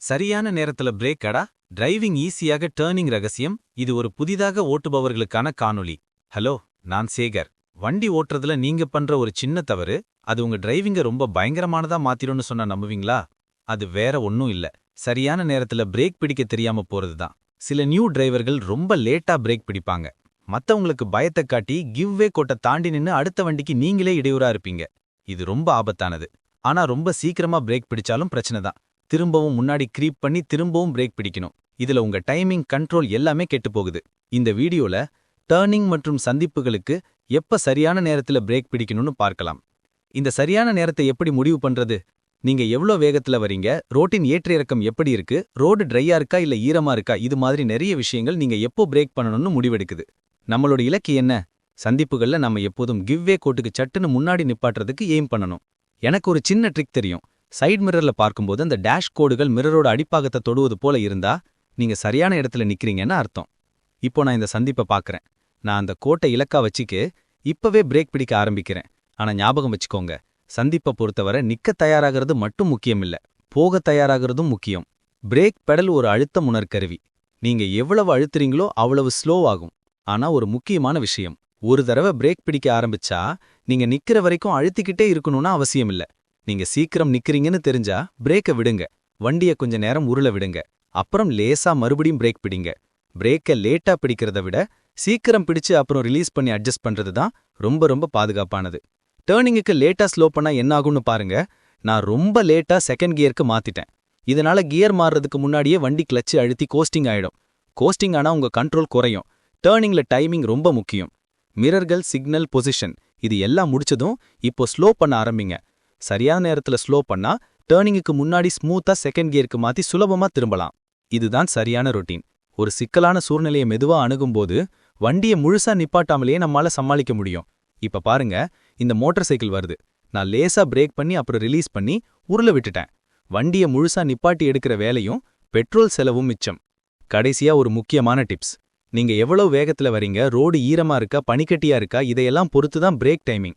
சரியான நேரத்துல பிரேக் அடா. டிரைவிங் ஈஸியாக டேர்னிங் ரகசியம். இது ஒரு புதிதாக ஓட்டுபவர்களுக்கான காணொளி. ஹலோ நான் சேகர். வண்டி ஓட்டுறதுல நீங்க பண்ற ஒரு சின்ன தவறு அது உங்க டிரைவிங்க ரொம்ப பயங்கரமானதா மாத்திரும்னு சொன்னா நம்புவீங்களா? அது வேற ஒன்னும் இல்ல. சரியான நேரத்துல பிரேக் பிடிக்க தெரியாம போறதுதான். சில நியூ டிரைவர்கள் ரொம்ப லேட்டா பிரேக் பிடிப்பாங்க. மத்தவங்களுக்கு பயத்தை காட்டி கிவ்வே கோட்டை தாண்டி நின்னு அடுத்த வண்டிக்கு நீங்களே இடையூறா இருப்பீங்க. இது ரொம்ப ஆபத்தானது. ஆனா ரொம்ப சீக்கிரமா பிரேக் பிடிச்சாலும் பிரச்சனை தான். திரும்பவும் முன்னாடி க்ரீப் பண்ணி திரும்பவும் பிரேக் பிடிக்கணும். இதுல உங்க டைமிங் கண்ட்ரோல் எல்லாமே கெட்டு போகுது. இந்த வீடியோல டேர்னிங் மற்றும் சந்திப்புகளுக்கு எப்ப சரியான நேரத்துல பிரேக் பிடிக்கணும்னு பார்க்கலாம். இந்த சரியான நேரத்தை எப்படி முடிவு பண்றது? நீங்க எவ்ளோ வேகத்துல வரீங்க ரோட்டின் ஏற்ற இறக்கம் எப்படி இருக்கு? ரோடு ட்ரையா இருக்கா? இல்ல ஈரமா இருக்கா? இது மாதிரி நிறைய விஷயங்கள் நீங்க எப்போ பிரேக் பண்ணணும்னு முடிவெடுக்குது. நம்மளோட இலக்கு என்ன? சந்திப்புகள்ல நம்ம எப்போதும் கிவ்வே கோட்டுக்கு சட்டுன்னு முன்னாடி நிப்பாட்டுறதுக்கு எய்ம் பண்ணணும். எனக்கு ஒரு சின்ன ட்ரிக் தெரியும். சைடு மிரர்ல பார்க்கும்போது அந்த டேஷ் கோடுகள் மிரரோட அடிப்பாகத்தை தொடுவது போல இருந்தா நீங்க சரியான இடத்துல நிக்கிறீங்கன்னு அர்த்தம். இப்போ நான் இந்த சந்திப்பை பார்க்கறேன் நான் அந்த கோட்டை இலக்கா வச்சுக்கு இப்பவே பிரேக் பிடிக்க ஆரம்பிக்கிறேன். ஆனா ஞாபகம் வச்சுக்கோங்க சந்திப்பை பொறுத்தவரை நிக்க தயாராகிறது மட்டும் முக்கியம் இல்ல போக தயாராகிறதும் முக்கியம். பிரேக் பெடல் ஒரு அழுத்த உணர்கருவி. நீங்க எவ்வளவு அழுத்துறீங்களோ அவ்வளவு ஸ்லோ ஆகும். ஆனா ஒரு முக்கியமான விஷயம் ஒரு தடவை பிரேக் பிடிக்க ஆரம்பிச்சா நீங்க நிக்கிற வரைக்கும் அழுத்திக்கிட்டே இருக்கணும்னு அவசியம் இல்ல நீங்க சீக்கிரம் நிக்கிறீங்கன்னு தெரிஞ்சா பிரேக்க விடுங்க. வண்டிய கொஞ்ச நேரம் உருள விடுங்க. அப்புறம் லேசா மறுபடியும் பிரேக் பிடிங்க. பிரேக்க லேட்டா பிடிக்கிறத விட சீக்கிரம் பிடிச்சு அப்புறம் ரிலீஸ் பண்ணி அட்ஜஸ்ட் பண்றது தான் ரொம்ப ரொம்ப பாதுகாப்பானது. டேர்னிங்குக்கு லேட்டா ஸ்லோ பண்ணா என்ன ஆகும்னு பாருங்க. நான் ரொம்ப லேட்டா செகண்ட் கியருக்கு மாத்திட்டேன். இதனால கியர் மாறுறதுக்கு முன்னாடியே வண்டி கிளச்சு அழுத்தி கோஸ்டிங் ஆயிடும். கோஸ்டிங் ஆனா உங்க கண்ட்ரோல் குறையும். டேர்னிங்ல டைமிங் ரொம்ப முக்கியம். மிரர்கள் சிக்னல் பொசிஷன் இது எல்லாம் முடிச்சதும் இப்போ ஸ்லோ பண்ண ஆரம்பிங்க. சரியான நேரத்துல ஸ்லோ பண்ணா டேர்னிங்குக்கு முன்னாடி ஸ்மூத்தா செகண்ட் கியருக்கு மாத்தி சுலபமா திரும்பலாம். இதுதான் சரியான ரொட்டீன். ஒரு சிக்கலான சூழ்நிலையை மெதுவா அணுகும்போது வண்டியை முழுசா நிப்பாட்டாமலேயே நம்மால சமாளிக்க முடியும். இப்ப பாருங்க இந்த மோட்டார் சைக்கிள் வருது. நான் லேசா பிரேக் பண்ணி அப்புறம் ரிலீஸ் பண்ணி உருள விட்டுட்டேன். வண்டியை முழுசா நிப்பாட்டி எடுக்கிற வேலையும் பெட்ரோல் செலவும் மிச்சம். கடைசியா ஒரு முக்கியமான டிப்ஸ். நீங்க எவ்வளவு வேகத்துல வரீங்க ரோடு ஈரமா இருக்கா பனிக்கட்டியா இருக்கா இதையெல்லாம் பொறுத்து தான் பிரேக் டைமிங்.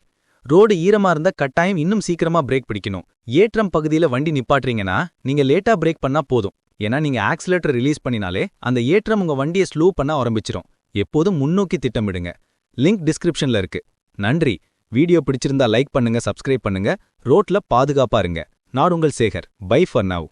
ரோடு ஈரமா இருந்தா கட்டாயம் இன்னும் சீக்கிரமா பிரேக் பிடிக்கணும். ஏற்றம் பகுதியில வண்டி நிப்பாட்டுறீங்கன்னா நீங்க லேட்டா பிரேக் பண்ணா போதும். ஏன்னா நீங்க ஆக்சிலேட்டர் ரிலீஸ் பண்ணினாலே அந்த ஏற்றம் உங்க வண்டியை ஸ்லோ பண்ண ஆரம்பிச்சிடும் எப்போதும் முன்னோக்கி திட்டமிடுங்க. லிங்க் டிஸ்கிரிப்ஷன்ல இருக்கு. நன்றி. வீடியோ பிடிச்சிருந்தா லைக் பண்ணுங்க சப்ஸ்கிரைப் பண்ணுங்க. ரோட்ல பாதுகாப்பா இருங்க. நான் உங்கள் சேகர். By for now.